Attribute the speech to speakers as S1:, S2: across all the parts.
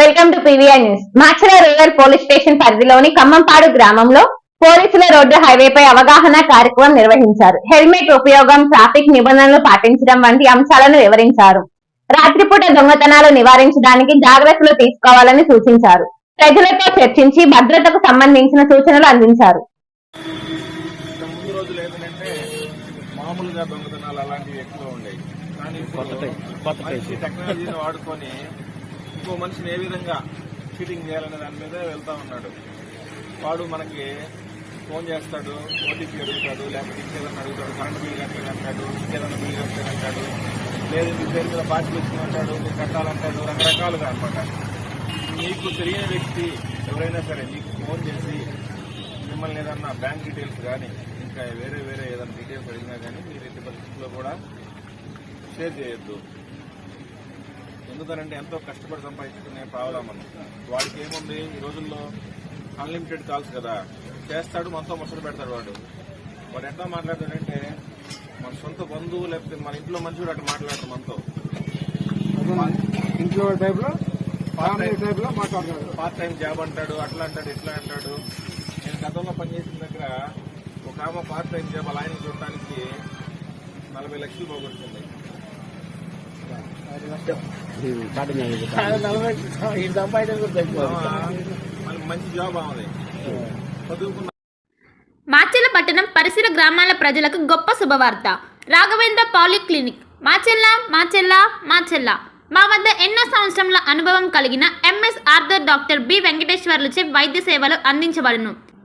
S1: Welcome to PVR news Macherla rural police station పరిధిలోని ఖమ్మంపాడు గ్రామంలో పోలీసుల రోడ్డు హైవేపై అవగాహన కార్యక్రమం నిర్వహించారు. హెల్మెట్ ఉపయోగం ట్రాఫిక్ నిబంధనలు పాటించడం వంటి అంశాలను వివరించారు. రాత్రిపూట దొంగతనాలు నివారించడానికి జాగ్రత్తలు తీసుకోవాలని సూచించారు. ప్రజలతో చర్చించి భద్రతకు సంబంధించిన సూచనలు అందించారు.
S2: మామూలుగా దొంగతనాలు అలాంటివి ఎక్కువ ఉండేవి. కానీ టెక్నాలజీని వాడుకొని ఇంకో మనిషిని ఏ విధంగా చీటింగ్ చేయాలనే దాని మీద వెళ్తా ఉన్నాడు. వాడు మనకి ఫోన్ చేస్తాడు ఓటీపీ అడుగుతాడు లేకపోతే ఇంకేదన్నా అడుగుతాడు కరెంట్ బిల్ కట్టాలంటాడు ఇంకేదన్నా బిల్ కట్టాలంటాడు లేదు మీ పేరు మీద పార్టీ అంటాడు మీరు కట్టాలంటాడు రకరకాలుగా అనమాట మీకు తెలియని వ్యక్తి ఎవరైనా సరే మీకు ఫోన్ చేసి మిమ్మల్ని ఏదన్నా బ్యాంక్ డీటెయిల్స్ కానీ ఇంకా వేరే వేరే ఏదైనా డీటెయిల్స్ అడిగినా కానీ మీరు ఎట్టి పరిస్థితుల్లో కూడా షేర్ చేయొద్దు. ఎందుకనంటే ఎంతో కష్టపడి సంపాదించుకునే పావలా మనం వాడికి ఏముంది ఈ రోజుల్లో అన్లిమిటెడ్ కాల్స్ కదా. చేస్తాడు మనతో ముసలు పెడతాడు వాడు. వాడు ఎట్లా మాట్లాడతాడంటే మన సొంత బంధువు లేకపోతే మన ఇంట్లో కూడా అట్లా మాట్లాడతాడు మనతో.
S3: ఇంట్లో టైప్లో? ఫ్యామిలీ టైప్లో మాట్లాడుతున్నారు
S2: పార్ట్ టైం జాబ్ అంటాడు అట్లా అంటాడు ఇట్లా అంటాడు. నేను గతంలో పనిచేసిన దగ్గర ఒక ఆమె పార్ట్ టైం జాబ్ అలా ఆయన చూడటానికి నలభై లక్షలు పోగొడుతుంది
S3: నలభై ఈ సంపాదన కూడా తగ్గిపోదు.
S2: ఆమె మళ్ళీ మంచి జాబ్ ఆమెది చదువుకున్న
S4: మాచెల్ల పట్టణం పరిసర గ్రామాల ప్రజలకు గొప్ప శుభవార్త. రాఘవేంద్ర పాలిక్లినిక్. మాచెల్ల మాచెల్ల మాచెల్ల మా వద్ద ఎన్నో సంవత్సరముల అనుభవం కలిగిన ఎంఎస్ ఆర్థర్ డాక్టర్ బి వెంకటేశ్వర్లచే వైద్య సేవలు అందించబడును.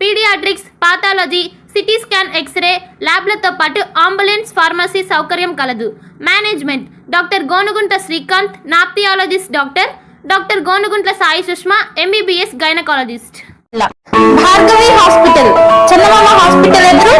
S4: paediatrics pathology CT scan X-ray ల్యాబ్లతో పాటు అంబులెన్స్ ఫార్మసీ సౌకర్యం కలదు. Management doctor Gonugunta Srikanth ophthalmologist doctor doctor Gonuguntla Sai Sushma MBBS gynaecologist. Bhargavi hospital Chandamama hospital ఎదురు